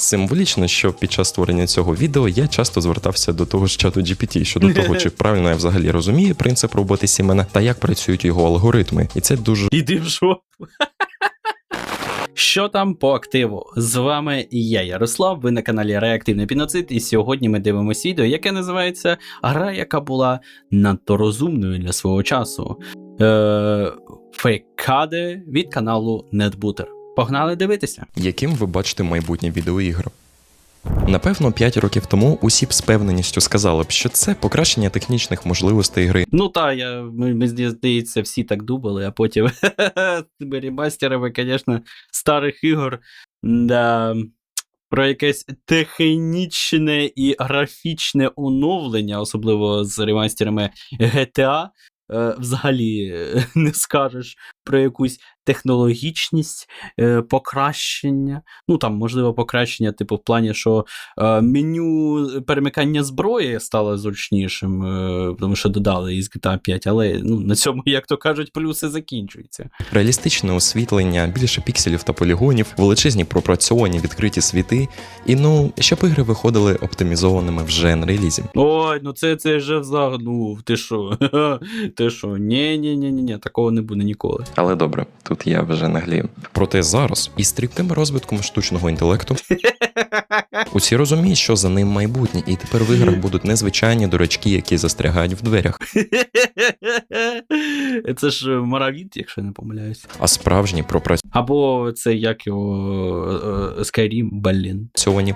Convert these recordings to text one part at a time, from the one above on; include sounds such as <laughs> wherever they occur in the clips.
Символічно, що під час створення цього відео я часто звертався до того ж чату GPT щодо того, чи <laughs> правильно я взагалі розумію принцип роботи Сімена та як працюють його алгоритми. І це дуже Іди в жопу. Що там по активу? З вами я, Ярослав. Ви на каналі Реактивний Піноцид, і сьогодні ми дивимося відео, яке називається Гра, яка була надто розумною для свого часу. Е- Фейкади від каналу NetBooter. Погнали дивитися. яким ви бачите майбутнє відеоігр. Напевно, 5 років тому усі б з певненістю сказали б, що це покращення технічних можливостей гри. Ну та, я, ми, ми, здається, всі так думали, а потім тими <laughs> ремастерами, звісно, старих ігор. Да, про якесь технічне і графічне оновлення, особливо з ремастерами GTA, е, взагалі е, <laughs> не скажеш про якусь технологічність, е, покращення. Ну там, можливо, покращення, типу, в плані, що е, меню перемикання зброї стало зручнішим, е, тому що додали із GTA 5, але ну, на цьому, як то кажуть, плюси закінчуються. Реалістичне освітлення, більше пікселів та полігонів, величезні пропрацьовані відкриті світи, і ну, щоб ігри виходили оптимізованими вже на релізі. Ой, ну це, це вже взагнув. Ти що? <laughs> Ти що? Ні, ні, ні, ні, ні, такого не буде ніколи. Але добре, тут я вже наглію. Проте зараз, із стрімким розвитком штучного інтелекту, усі розуміють, що за ним майбутнє, і тепер в іграх будуть незвичайні дурачки, які застрягають в дверях, <laughs> Це ж Моравіт, якщо я не помиляюсь. а справжні пропрацьовані Або це як його е, Skyrim, блін.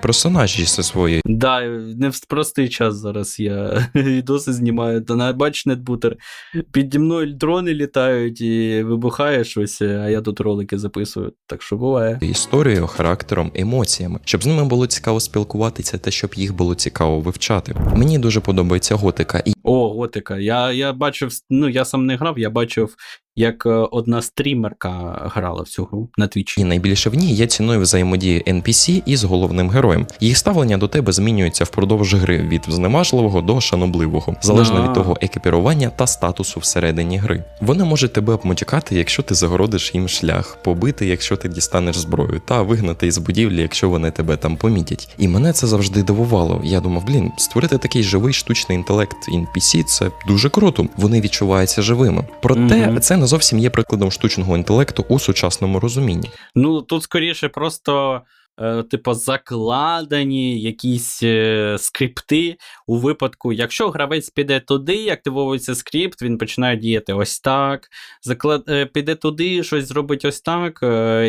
персонажі зі своєю Да, не в простий час зараз я <laughs> відоси знімаю. Та на бач нетбутер. Піді мною дрони літають і вибухає щось, а я тут ролики записую. Так що буває. історією, характером, емоціями, щоб з ними було цікаво спілкуватися та щоб їх було цікаво вивчати. Мені дуже подобається готика, і О, готика. Я, я бачив, ну я сам не грав, я бачив, як е, одна стрімерка грала в цю гру на твічі. І найбільше в ній я ціную взаємодію NPC із головним героєм. Їх ставлення до тебе змінюється впродовж гри від зневажливого до шанобливого, залежно від того екіпірування та статусу всередині гри. Вони можуть тебе обмотікати, якщо ти загородиш їм шлях, побити, якщо ти дістанеш зброю, та вигнати із будівлі, якщо вони тебе там помітять. І мене це завжди дивувало. Я думав, блін, створити такий живий штучний інтелект NPC – це дуже круто. Вони відчуваються живими. Проте Мгм. це не зовсім є прикладом штучного інтелекту у сучасному розумінні. Ну, тут скоріше просто. Е, Типу, закладені якісь е, скрипти у випадку, якщо гравець піде туди, активовується скрипт, він починає діяти ось так. Заклад, е, піде туди, щось зробить ось так,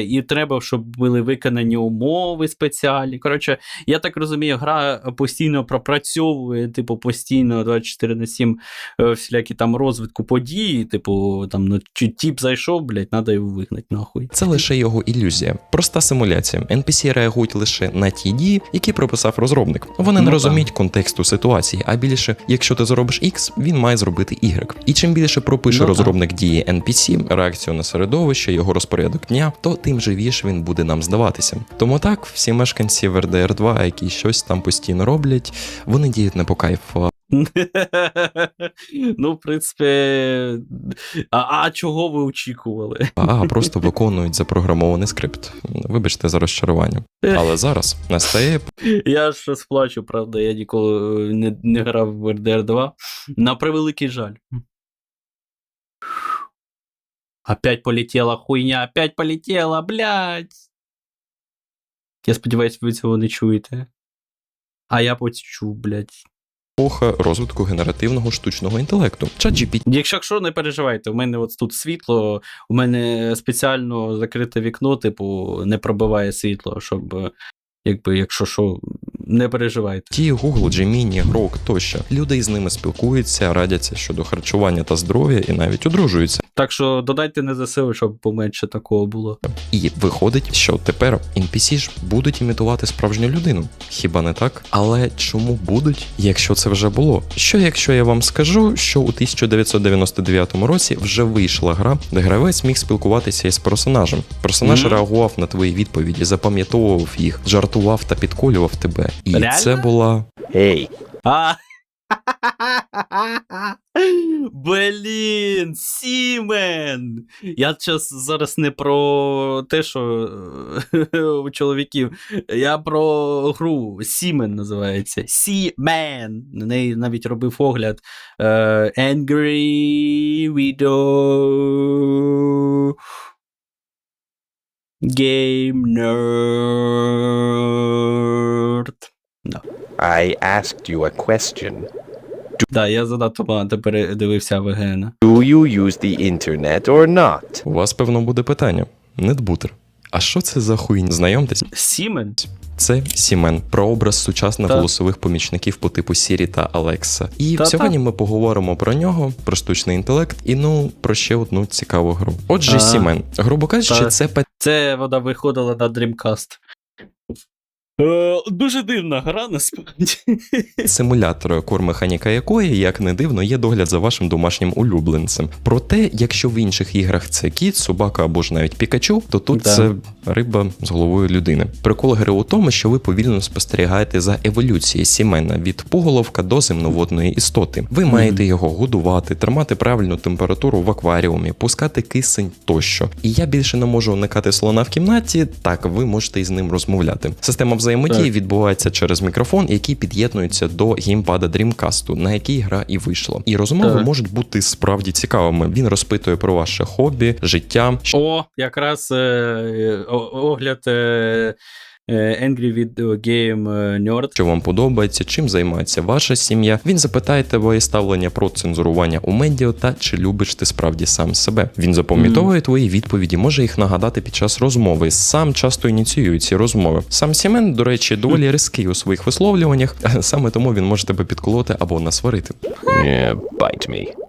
і треба, щоб були виконані умови спеціальні. Коротше, я так розумію, гра постійно пропрацьовує, типу, постійно 24 на 7 е, всілякі там розвитку події, типу, там, ну, тіп зайшов, блядь, треба його вигнати нахуй. Це лише його ілюзія, проста симуляція. NPC реагують лише на ті дії, які прописав розробник. Вони Ну не так. розуміють контексту ситуації, а більше, якщо ти зробиш X, він має зробити Y. І чим більше пропише Ну так. розробник дії NPC, реакцію на середовище, його розпорядок дня, то тим живіше він буде нам здаватися. Тому так, всі мешканці в RDR 2, які щось там постійно роблять, вони діють не по кайфу. <laughs> ну, в принципі, а, а чого ви очікували? А <laughs> просто виконують запрограмований скрипт. Вибачте за розчарування. Але зараз настає Я ж сплачу, правда, я ніколи е, не, не грав в RDR 2. На превеликий жаль. Опять полетіла хуйня, опять полетіла, блядь. Я сподіваюся, ви цього не чуєте. А я почув, блядь. Епоха розвитку генеративного штучного інтелекту. ChatGPT Якщо що, не переживайте, у мене от тут світло, у мене спеціально закрите вікно, типу, не пробиває світло, щоб, якби, якщо що, не переживайте. Ті, Google, Gemini, Grok тощо. Люди із ними спілкуються, радяться щодо харчування та здоров'я і навіть одружуються. Так що додайте не ЗСУ, щоб поменше такого було. І виходить, що тепер NPC ж будуть імітувати справжню людину. Хіба не так? Але чому будуть, якщо це вже було? Що якщо я вам скажу, що у 1999 році вже вийшла гра, де гравець міг спілкуватися із персонажем. Персонаж Мгм. реагував на твої відповіді, запам'ятовував їх, жартував та підколював тебе. І Реально? це була А, <laughs> Блін, Сімен! Я час зараз не про те, що е, <laughs> у чоловіків. Я про гру. Сімен називається. Сімен. На неї навіть робив огляд. Е, Angry Widow. Game Nerd. I asked you a question. Да, я занадто багато передивився ВГН. Do you use the internet or not? У вас, певно, буде питання. Недбутер. А що це за хуйня? Знайомтесь, Сімен? це Сімен, прообраз сучасних Так. голосових помічників по типу Сірі та Алекса. І Та-та. сьогодні ми поговоримо про нього, про штучний інтелект і ну про ще одну цікаву гру. Отже, А. Сімен, грубо кажучи, та. це Це вона виходила на Dreamcast. Е, дуже дивна гра, насправді. <laughs> симулятор, кормеханіка якої, як не дивно, є догляд за вашим домашнім улюбленцем. Проте, якщо в інших іграх це кіт, собака або ж навіть пікачу, то тут Да. це риба з головою людини. Прикол гри у тому, що ви повільно спостерігаєте за еволюцією сімена від поголовка до земноводної істоти. Ви маєте його годувати, тримати правильну температуру в акваріумі, пускати кисень тощо. І я більше не можу уникати слона в кімнаті. Так, ви можете із ним розмовляти. Система взаємодії Так. відбувається через мікрофон, який під'єднується до геймпада Dreamcast, на який гра і вийшла. І розмови Так. можуть бути справді цікавими. Він розпитує про ваше хобі, життя. О, якраз е, о- огляд е, е, Angry Video Game е, Nerd. Що вам подобається, чим займається ваша сім'я? Він запитає твоє ставлення про цензурування у медіа та чи любиш ти справді сам себе. Він запам'ятовує твої відповіді, може їх нагадати під час розмови. Сам часто ініціює ці розмови. Сам Сімен, до речі, доволі різкий у своїх висловлюваннях, <laughs> саме тому він може тебе підколоти або насварити. Yeah, bite me.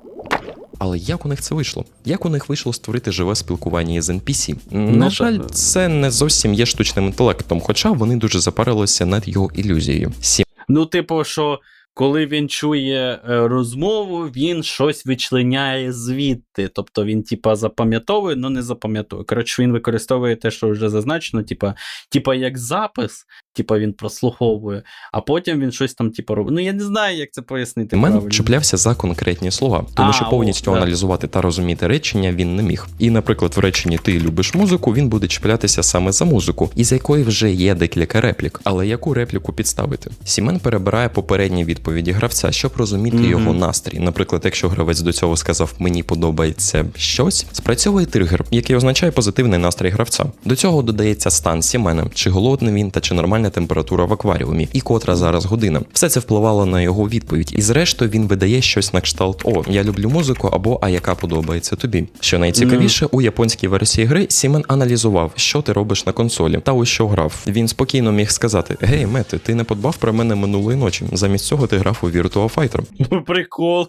Але як у них це вийшло? Як у них вийшло створити живе спілкування із NPC? На жаль, це не зовсім є штучним інтелектом, хоча вони дуже запарилися над його ілюзією. Сім Ну, типу, що коли він чує е, розмову, він щось вичленяє звідти. Тобто він, типа, запам'ятовує, але не запам'ятовує. Коротше, він використовує те, що вже зазначено, типа, типа як запис, типа він прослуховує, а потім він щось там, типа, робить. Ну, я не знаю, як це пояснити. Мен правильно. чіплявся за конкретні слова, тому А, що о, повністю да. аналізувати та розуміти речення він не міг. І, наприклад, в реченні ти любиш музику, він буде чіплятися саме за музику, із якої вже є декілька реплік. Але яку репліку підставити? Сімен перебирає попередні відповіді гравця, щоб розуміти Мгм. його настрій. Наприклад, якщо гравець до цього сказав мені подобається щось, спрацьовує тригер, який означає позитивний настрій гравця. До цього додається стан Сімена, чи голодний він та чи нормальна температура в акваріумі, і котра зараз година. Все це впливало на його відповідь, і зрештою він видає щось на кшталт О, я люблю музику або А яка подобається тобі. Що найцікавіше, у японській версії гри Сімен аналізував, що ти робиш на консолі, та у що грав. Він спокійно міг сказати: Гей, Мети, ти не подбав про мене минулої ночі. Замість цього ти грав у Virtua Fighter. <laughs> Прикол.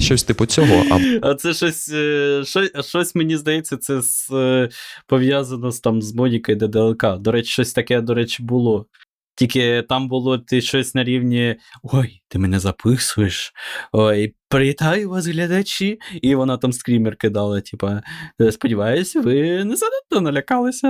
Щось типу цього, а А це щось, е, щось, щось мені здається, це з, е, пов'язано з, там, з Монікою ДДЛК. До речі, щось таке, до речі, було. Тільки там було ти щось на рівні Ой, ти мене записуєш. Ой, привітаю вас, глядачі. І вона там скрімер кидала, типа, «Е, сподіваюся, ви не занадто налякалися.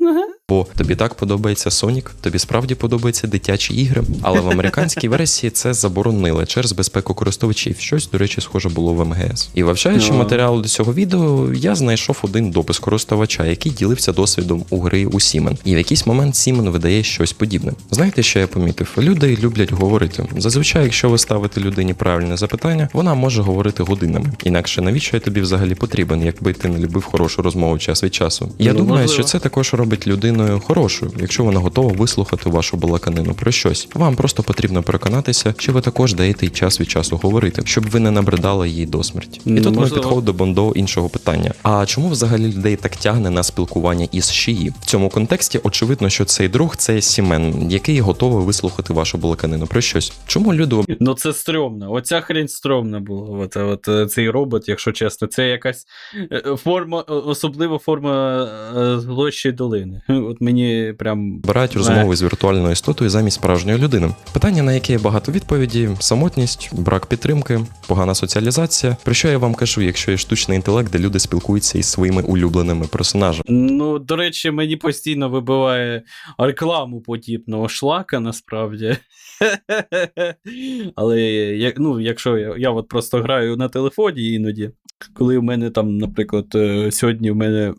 Ага. Бо тобі так подобається Сонік, тобі справді подобаються дитячі ігри, але в американській версії це заборонили через безпеку користувачів. Щось, до речі, схоже було в МГС. І вивчаючи Ну. матеріал до цього відео, я знайшов один допис користувача, який ділився досвідом у гри у Сімен. І в якийсь момент Сімен видає щось подібне. Знаєте, що я помітив? Люди люблять говорити. Зазвичай, якщо ви ставите людині правильне запитання, вона може говорити годинами. Інакше навіщо я тобі взагалі потрібен, якби ти не любив хорошу розмову час від часу? Я Ну, думаю, можливо. що це також робить людиною хорошою, якщо вона готова вислухати вашу балаканину про щось. Вам просто потрібно переконатися, що ви також даєте їй час від часу говорити, щоб ви не набридали її до смерті. І Ну, тут ми підходимо до іншого питання. А чому взагалі людей так тягне на спілкування із шиї? В цьому контексті очевидно, що цей друг це Сімен, який готовий вислухати вашу балаканину про щось. Чому люди Ну, це стрьомно. Оця хрень стрьомна була. От, от е, цей робот, якщо чесно, це якась е, форма, е, особлива форма е, злощої долини. От мені прям. Обирають розмови з віртуальною істотою замість справжньої людини. Питання, на яке є багато відповіді: самотність, брак підтримки, погана соціалізація. Про що я вам кажу, якщо є штучний інтелект, де люди спілкуються із своїми улюбленими персонажами. Ну, до речі, мені постійно вибиває рекламу подібного шлака, насправді. <laughs> Але як, ну, якщо я, я от просто граю на телефоні іноді, коли в мене там, наприклад, е, сьогодні в мене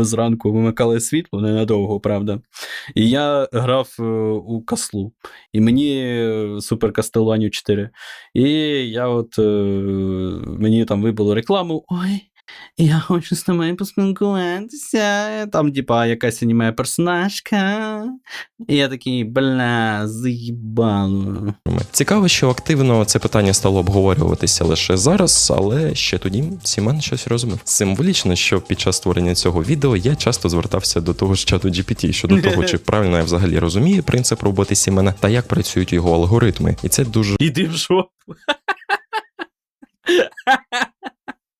зранку вимикали світло, ненадовго, правда. І я грав е, у Каслу, і мені е, Супер Кастелванію 4. І я от мені там вибило рекламу. Ой, я хочу з тобою поспілкуватися. Там, типа, якась аніме персонажка. І я такий, бля, заїбало. Цікаво, що активно це питання стало обговорюватися лише зараз, але ще тоді Сімен щось розумів. Символічно, що під час створення цього відео я часто звертався до того ж чату GPT щодо того, чи <laughs> правильно я взагалі розумію принцип роботи Сімена та як працюють його алгоритми. І це дуже Іди в жопу.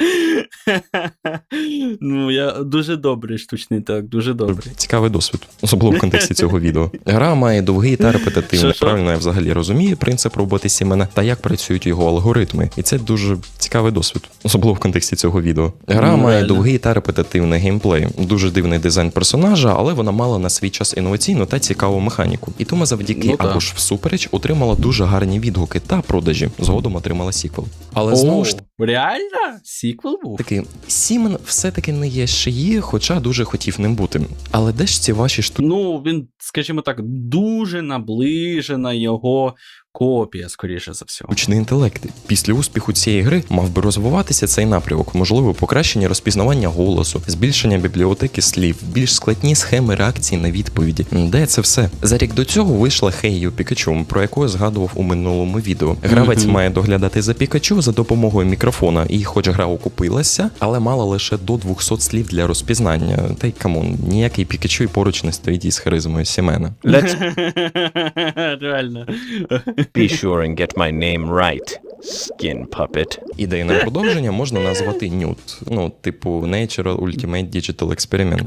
<laughs> Ну, я дуже добрий штучний так, дуже добрий. Цікавий досвід, особливо в контексті цього відео. Гра має довгий та репетитивний. Правильно я взагалі розумію принцип роботи Сімена та як працюють його алгоритми. І це дуже цікавий досвід, особливо в контексті цього відео. Гра Ну, має реально. довгий та репетитивний геймплей, дуже дивний дизайн персонажа, але вона мала на свій час інноваційну та цікаву механіку. І тому завдяки Ну, або ж всупереч отримала дуже гарні відгуки та продажі. Згодом отримала сіквел. Але знову ж О, Реально? Сіквел був? таки, Сімен все-таки не є шиї, хоча дуже хотів ним бути. Але де ж ці ваші штуки? Ну, він, скажімо так, дуже наближена його копія, скоріше за всього. Штучний інтелект. Після успіху цієї гри мав би розвиватися цей напрямок, можливо, покращення розпізнавання голосу, збільшення бібліотеки слів, більш складні схеми реакції на відповіді. Де це все? За рік до цього вийшла Хейю Пікачу, про яку я згадував у минулому відео. Гравець має доглядати за Пікачу за допомогою мікрофона, і хоч гра окупилася, але мала лише до 200 слів для розпізнання. Та й камон, ніякий Пікачу і поруч не стоїть із харизмою Сімена. <laughs> Реально. Be sure and get my name right, skin puppet. Ідейне продовження можна назвати Нют. Ну, типу, Nature Ultimate Digital Experiment.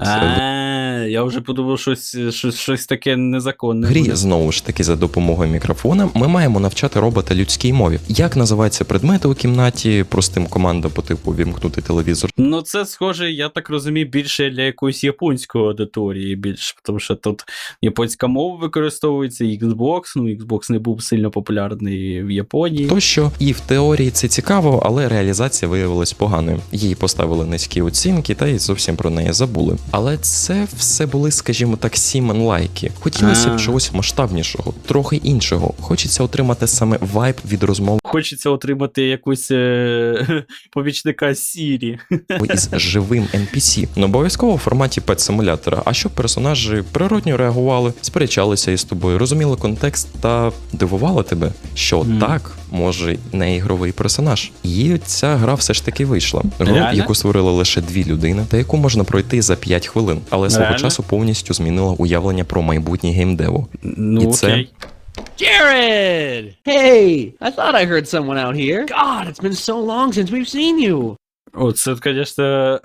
Я вже подумав, щось, щось, щось таке незаконне. грі буде. знову ж таки за допомогою мікрофона ми маємо навчати робота людській мові. Як називаються предмети у кімнаті, простим команда по типу вімкнути телевізор. Ну, це схоже, я так розумію, більше для якоїсь японської аудиторії, більше, тому що тут японська мова використовується, Xbox, ну Xbox не був сильно популярний в Японії. Тощо, і в теорії це цікаво, але реалізація виявилась поганою. Їй поставили низькі оцінки, та й зовсім про неї забули. Але це все були, скажімо так, сімен лайки. Хотілося б чогось масштабнішого, трохи іншого. Хочеться отримати саме вайб від розмов Хочеться отримати якусь е- <laughs> помічника Сірі. із живим NPC. Не обов'язково в форматі пет-симулятора, а щоб персонажі природньо реагували, сперечалися із тобою, розуміли контекст та дивували тебе, що Мгм. так може не ігровий персонаж. І ця гра все ж таки вийшла. Гру, Реально? яку створили лише дві людини, та яку можна пройти за 5 хвилин, але свого Реально? часу повністю змінила уявлення про майбутнє геймдеву. Ну, І це- окей. Jared! Hey, I thought I heard someone out here. God, it's been so long since we've seen you. О, це, звісно,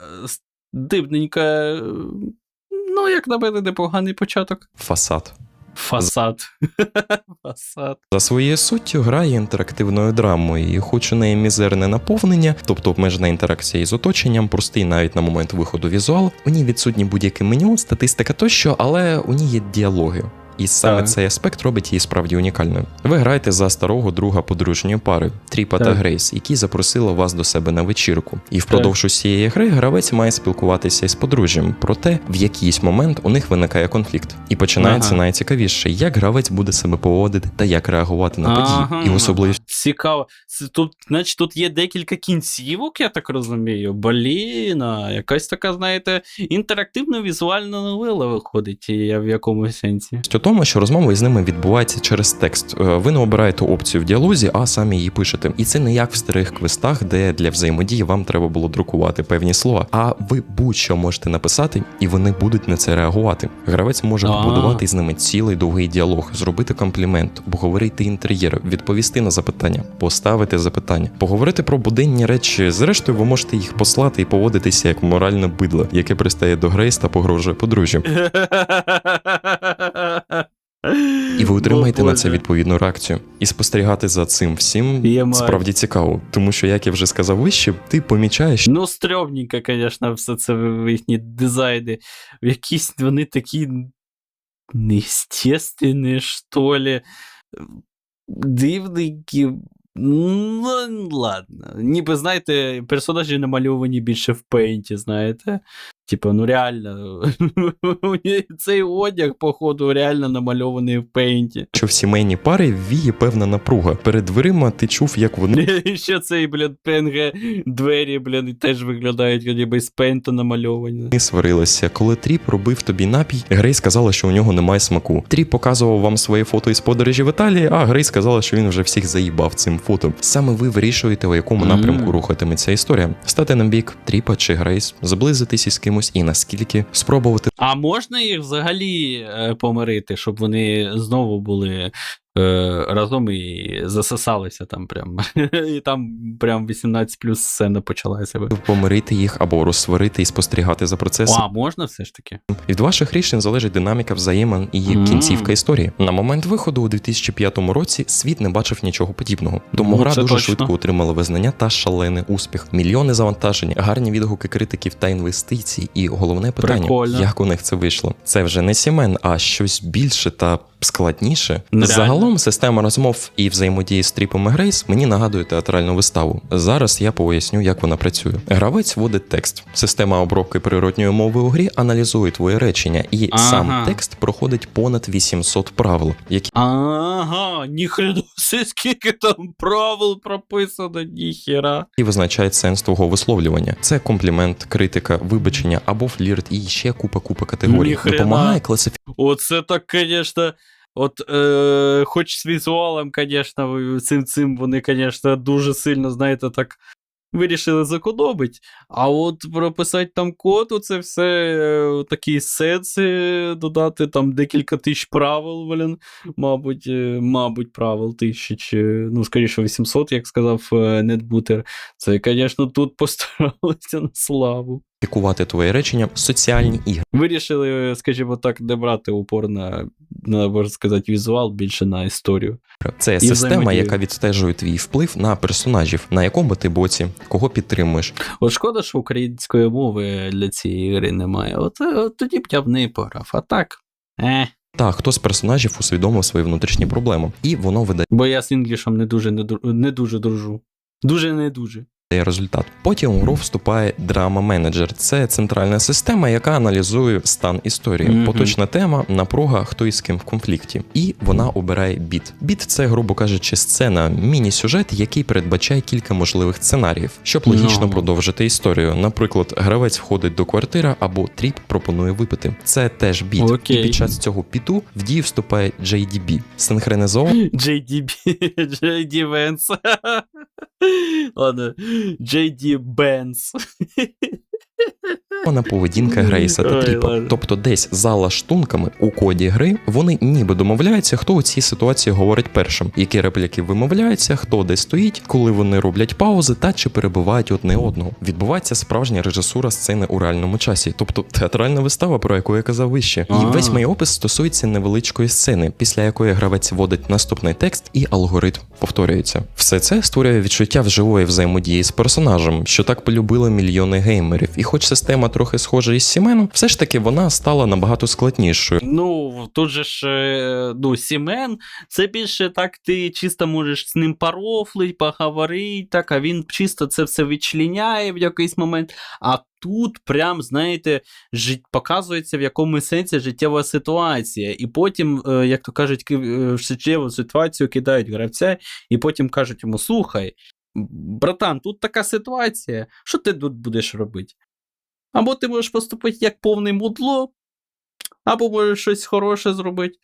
дивненько. е, Ну, як на мене, непоганий початок. Фасад. Фасад. <laughs> Фасад. За своєю суттю гра є інтерактивною драмою, і хоч у неї мізерне наповнення, тобто обмежена інтеракція із оточенням, простий навіть на момент виходу візуал, у ній відсутні будь-яке меню, статистика тощо, але у ній є діалоги. І саме Так. цей аспект робить її справді унікальною. Ви граєте за старого друга подружньої пари Тріпа та Грейс, які запросили вас до себе на вечірку. І впродовж усієї гри гравець має спілкуватися із подружжям, проте в якийсь момент у них виникає конфлікт. І починається Ага. найцікавіше, як гравець буде себе поводити та як реагувати на події. Ага. І особливість Цікаво. Тут, значить, тут є декілька кінцівок, я так розумію. Блін, якась така, знаєте, інтерактивно-візуальна новела виходить, я в якомусь сенсі. Тому, що розмова із ними відбувається через текст. Е, Ви не обираєте опцію в діалозі, а самі її пишете. І це не як в старих квестах, де для взаємодії вам треба було друкувати певні слова. А ви будь-що можете написати, і вони будуть на це реагувати. Гравець може побудувати з ними цілий довгий діалог, зробити комплімент, обговорити інтер'єр, відповісти на запитання, поставити запитання, поговорити про буденні речі. Зрештою, ви можете їх послати і поводитися як моральне бидло, яке пристає до Грейс та погрожує подружжю. <laughs> І ви отримаєте на це відповідну реакцію. І спостерігати за цим всім справді цікаво, тому що, як я вже сказав вище, ти помічаєш, Ну, стрьомненько, звісно, все це їхні дизайни. Якісь вони такі неестественні, що ли. Дивненькі. Ну, ладно. Ніби, знаєте, персонажі намальовані більше в пейнті, знаєте. Типа, ну реально. <laughs> Цей одяг, походу, реально намальований в пейнті. що в сімейній парі віє певна напруга. Перед дверима ти чув, як вони <laughs> І ще цей, блін, ПНГ двері, блін, теж виглядають, ніби з пейнту намальовані. сварилися. Коли Тріп робив тобі напій, Грей сказала, що у нього немає смаку. Тріп показував вам своє фото із подорожі в Італії, а Грей сказала, що він вже всіх заїбав цим фото. Саме ви вирішуєте, у якому напрямку рухатиметься історія. Стати на бік Тріпа чи Грейс, зблизитись із кимось і наскільки спробувати. А можна їх взагалі е, помирити, щоб вони знову були разом і засосалися там прям. <laughs> І там прям 18 плюс сцена почалася. помирити їх або розсварити і спостерігати за процесом. А, можна все ж таки? Від ваших рішень залежить динаміка взаємин і Мгм. кінцівка історії. На момент виходу у 2005 році світ не бачив нічого подібного. Тому Ну, гра дуже точно. швидко отримала визнання та шалений успіх. Мільйони завантажень, гарні відгуки критиків та інвестицій. І головне питання, Прикольно. як у них це вийшло. Це вже не сімен, а щось більше та складніше. Реально. Загалом система розмов і взаємодії з тріпом і Грейс мені нагадує театральну виставу. Зараз я поясню, як вона працює. Гравець вводить текст. Система обробки природньої мови у грі аналізує твоє речення, і Ага. сам текст проходить понад 800 правил, які Ага, ніхрена, скільки там правил прописано, ніхера. визначають сенс твого висловлювання. Це комплімент, критика, вибачення або флірт, і ще купа купа категорій. Ніхрена. Допомагає класифікувати Оце так, звісно. От, е, хоч з візуалом, звісно, цим цим вони, звісно, дуже сильно, знаєте, так вирішили зекономити. А от прописати там код, це все е, такі сенси додати, там декілька тисяч правил, блін, мабуть, е, мабуть, правил тисяч, е, ну, скоріше, 800, як сказав е, Нетбутер. Це, звісно, тут <laughs> постаралися на славу. Твоє речення, соціальні ігри. Вирішили, скажімо так, не брати упор на, на можна сказати, візуал більше на історію. Це система, яка відстежує твій вплив на персонажів, на якому ти боці, кого підтримуєш. От шкода, що української мови для цієї гри немає. От, от тоді б я в неї пограв. А так. Е. Та хто з персонажів усвідомив свої внутрішні проблеми, і воно видає Бо я з інглішем не дуже не, не дуже дружу. Дуже не дуже. Результат. Потім у гру вступає драма менеджер. Це центральна система, яка аналізує стан історії. Мгм. Поточна тема, напруга, хто із ким в конфлікті. І вона обирає біт. Біт це, грубо кажучи, сцена, міні-сюжет, який передбачає кілька можливих сценаріїв, щоб логічно Ну. продовжити історію. Наприклад, гравець входить до квартири або тріп пропонує випити. Це теж біт. Окей. І під час цього біту в дію вступає JDB. Синхронізовано JDB, JD Vance. <laughs> Ладно, JD Benz. <laughs> Вона поведінка Грейса та Тріпа. Тобто десь за лаштунками у коді гри вони ніби домовляються, хто у цій ситуації говорить першим, які репліки вимовляються, хто де стоїть, коли вони роблять паузи та чи перебувають одне одного. Відбувається справжня режисура сцени у реальному часі, тобто театральна вистава, про яку я казав вище. І весь мій опис стосується невеличкої сцени, після якої гравець вводить наступний текст і алгоритм повторюється. Все це створює відчуття вживої взаємодії з персонажем, що так полюбили мільйони геймерів. І хоч система трохи схожа із Сіменом, все ж таки вона стала набагато складнішою. Ну, тут же ж, е, ну, Сімен, це більше так ти чисто можеш з ним порофлить, поговорити, так, а він чисто це все відчленяє в якийсь момент. А тут прям, знаєте, жит... показується в якому сенсі життєва ситуація. І потім, е, як то кажуть, е, в життєву ситуацію кидають гравця, і потім кажуть йому: слухай, братан, тут така ситуація, що ти тут будеш робити? Або ти можеш поступити як повне мудло, або можеш щось хороше зробити.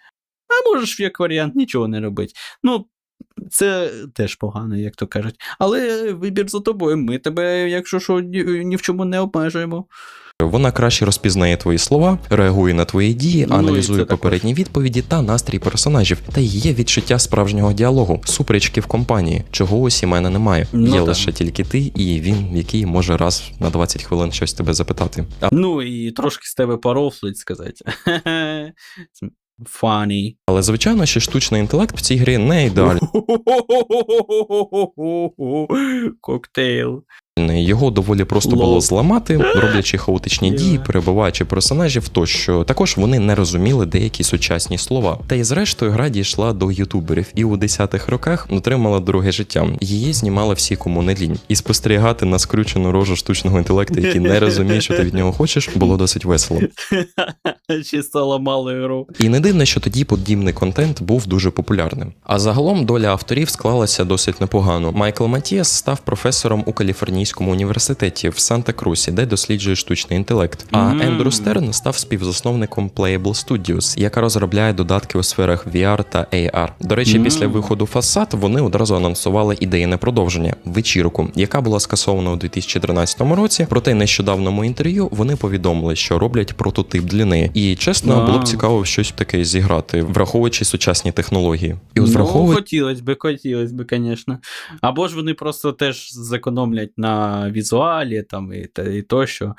а можеш як варіант нічого не робити. Ну, це теж погано, як то кажуть. Але вибір за тобою. Ми тебе, якщо що, ні, ні в чому не обмежуємо. Вона краще розпізнає твої слова, реагує на твої дії, Ну, аналізує це також. попередні відповіді та настрій персонажів. Та є відчуття справжнього діалогу, суперечки в компанії, чого у сімена немає. Ну, є так. лише тільки ти і він, який може раз на 20 хвилин щось тебе запитати. А Ну і трошки з тебе порофлить сказати. <laughs> Funny. Але звичайно, що штучний інтелект в цій грі не ідеальний. <laughs> Коктейл. Його доволі просто Лол. було зламати, роблячи хаотичні дії, перебуваючи персонажів тощо. Також вони не розуміли деякі сучасні слова. Та й зрештою гра дійшла до ютуберів і у 10-х роках отримала друге життя. Її знімали всі, кому не лінь. І спостерігати на скрючену рожу штучного інтелекту, який не розуміє, що ти від нього хочеш, було досить весело. <laughs> Чисто ламали гру. І не дивно, що тоді подібний контент був дуже популярним. А загалом доля авторів склалася досить непогано. Майкл Матіас став професором у Каліфорнійському університеті в Санта-Крусі, де досліджує штучний інтелект. А. Ендрю Стерн став співзасновником Playable Studios, яка розробляє додатки у сферах VR та AR. До речі, після виходу Фасад вони одразу анонсували ідейне продовження вечірку, яка була скасована у 2013 році. Проте нещодавному інтерв'ю вони повідомили, що роблять прототип для неї. І чесно, було б цікаво щось таке зіграти, враховуючи сучасні технології. І от Ну, враховуючи хотілось би, хотілось би, звісно. Або ж вони просто теж зекономлять на візуалі там і, та, і тощо,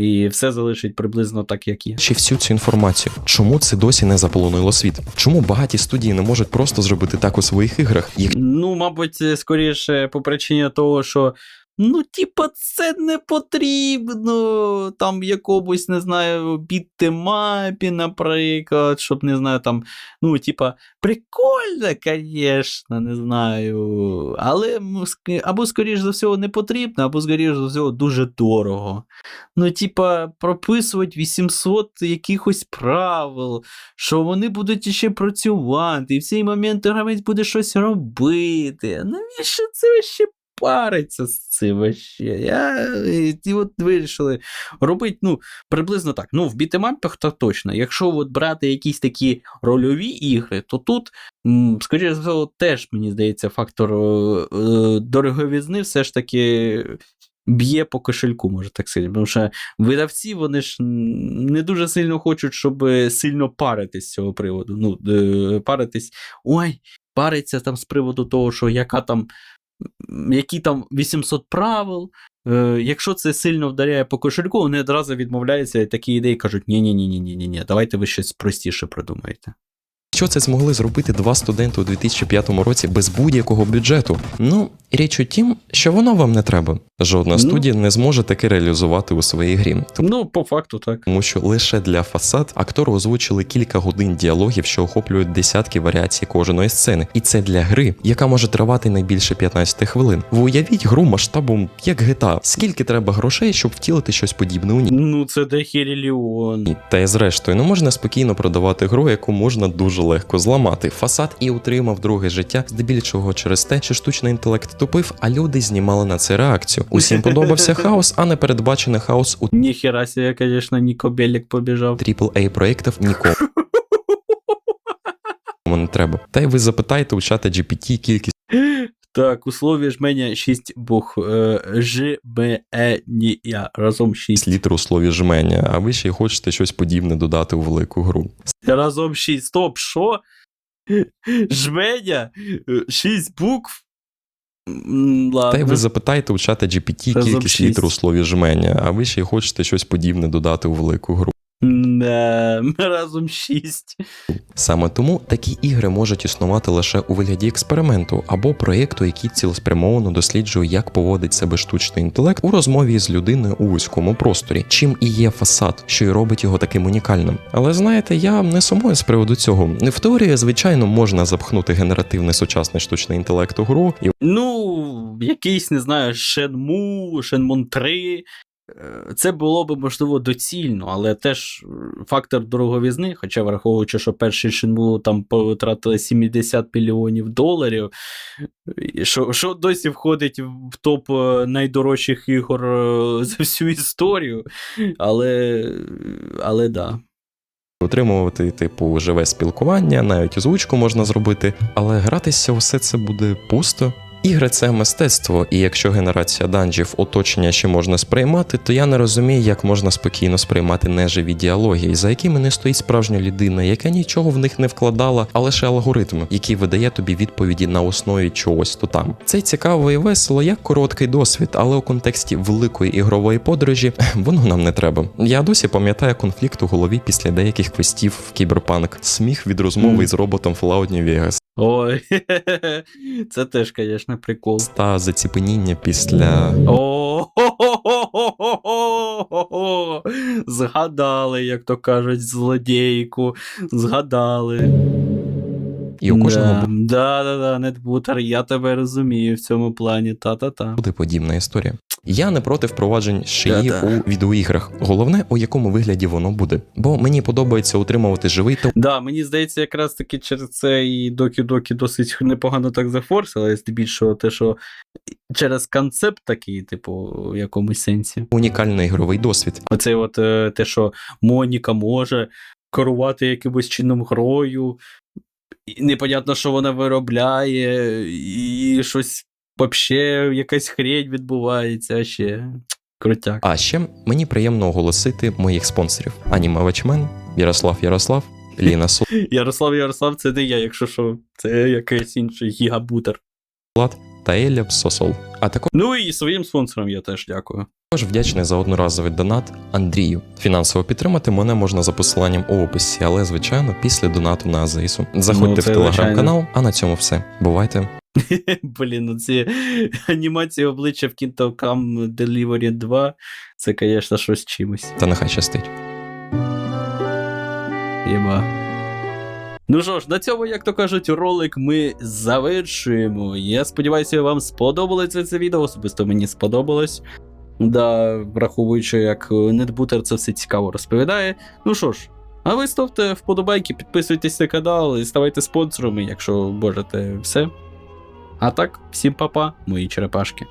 і все залишить приблизно так, як є. Чи всю цю інформацію, чому це досі не заполонило світ? Чому багаті студії не можуть просто зробити так у своїх іграх? Їх Ну, мабуть, скоріше по причині того, що. Ну, типа, це не потрібно там якомусь, не знаю, бітемапі, наприклад, щоб не знаю, там, ну, типа, прикольно, звісно, не знаю. Але або, скоріш за всього, не потрібно, або, скоріш за всього, дуже дорого. Ну, типа, прописувати 800 якихось правил, що вони будуть ще працювати, і в цей момент гравець буде щось робити. Навіщо це ще париться з цим вообще? Я, і, і от вирішили робити, ну, приблизно так. Ну, в бітемапах то точно. Якщо от брати якісь такі рольові ігри, то тут, скоріше за все, теж, мені здається, фактор е, е, дороговізни все ж таки. Б'є по кошельку, може так сказати. Тому що видавці вони ж не дуже сильно хочуть, щоб е, сильно паритись з цього приводу. Ну, е, паритись, ой, париться там з приводу того, що яка там, які там 800 правил. Е, якщо це сильно вдаряє по кошельку, вони одразу відмовляються і такі ідеї кажуть: ні ні ні ні ні ні давайте ви щось простіше придумаєте. Що це змогли зробити два студенти у 2005 році без будь-якого бюджету? Ну, річ у тім, що воно вам не треба. Жодна Ну. студія не зможе таке реалізувати у своїй грі. Ну, по факту, так. Тому що лише для фасад актори озвучили кілька годин діалогів, що охоплюють десятки варіацій кожної сцени. І це для гри, яка може тривати найбільше 15 хвилин. Ви уявіть гру масштабом як GTA. Скільки треба грошей, щоб втілити щось подібне у ній? Ну, це дехіріліон. І Та й зрештою, не можна спокійно продавати гру, яку можна дуже легко зламати. Фасад і отримав друге життя, здебільшого через те, що штучний інтелект тупив, а люди знімали на це реакцію. Усім подобався <laughs> хаос, а не передбачений хаос у Ніхера себе, звісно, Ніко Белік побіжав. AAA проєктів нікому. <laughs> Не треба. Та й ви запитаєте у чата GPT кількість <laughs> Так, у слові жменя 6 букв. Е, Ж, Б, Е, Ні, Я. Разом 6. літер у слові жменя, а ви ще й хочете щось подібне додати у велику гру. Разом 6. Стоп, що? Жменя? 6 букв? М, Та й Ладно. ви запитайте у чата GPT Разом кількість шість. літер у слові жменя, а ви ще й хочете щось подібне додати у велику гру. Да, разом 6. Саме тому такі ігри можуть існувати лише у вигляді експерименту або проєкту, який цілеспрямовано досліджує, як поводить себе штучний інтелект у розмові з людиною у вузькому просторі, чим і є фасад, що й робить його таким унікальним. Але знаєте, я не сумую з приводу цього. В теорії, звичайно, можна запхнути генеративний сучасний штучний інтелект у гру, і Ну, якийсь, не знаю, Shenmue, Shenmue 3. Е, Це було б, можливо, доцільно, але теж е, фактор дороговізни, хоча враховуючи, що перший Shenmue там потратили 70 мільйонів доларів, що, що досі входить в топ е, найдорожчих ігор за всю історію. Але, але да. Утримувати, типу, живе спілкування, навіть озвучку можна зробити, але гратися усе це буде пусто. Ігри це мистецтво, і якщо генерація данжів оточення ще можна сприймати, то я не розумію, як можна спокійно сприймати неживі діалоги, за якими не стоїть справжня людина, яка нічого в них не вкладала, а лише алгоритм, який видає тобі відповіді на основі чогось то там. Це цікаво і весело, як короткий досвід, але у контексті великої ігрової подорожі <laughs> воно нам не треба. Я досі пам'ятаю конфлікт у голові після деяких квестів в Кіберпанк, сміх від розмови Мгм. з роботом Fallout New Vegas Ой, <laughs> це теж, звісно, прикол. та заціпеніння після О, <laughs> Згадали, як то кажуть, злодійку. Згадали. і у кожного да, да, да, нетбутер, я тебе розумію в цьому плані. Та-та-та. буде подібна історія. Я не проти впроваджень шиї Та-та. у відеоіграх. Головне, у якому вигляді воно буде. Бо мені подобається утримувати живий та Да, мені здається, якраз таки через це і докі-докі досить непогано так зафорсили, здебільшого те, що через концепт такий, типу, в якомусь сенсі. унікальний ігровий досвід. Оце от е, те, що Моніка може керувати якимось чином грою, і непонятно, що вона виробляє, і щось вообще якась хрень відбувається ще. Крутяк. А ще мені приємно оголосити моїх спонсорів: Аніме Вачмен, Ярослав Ярослав, Ліна <laughs> Ярослав Ярослав, це не я, якщо що, це якийсь інший гігабутер. Солат та Еля Сосол. А також Ну і своїм спонсорам я теж дякую. вдячний за одноразовий донат Андрію. Фінансово підтримати мене можна за посиланням у описі, але звичайно після донату на АЗСу. Заходьте Ну, в телеграм-канал, а на цьому все. Бувайте. <laughs> Блін, ну ці <laughs> анімації обличчя в Kingdom Come Delivery 2, це, звісно, щось чимось. Та нехай щастить. Єба. Ну що ж, на цьому, як то кажуть, ролик ми завершуємо. Я сподіваюся, вам сподобалося це відео. Особисто мені сподобалось. Да, враховуючи, як нетбутер це все цікаво розповідає. Ну що ж, а ви ставте вподобайки, підписуйтесь на канал і ставайте спонсорами, якщо можете все. А так, всім па-па, мої черепашки.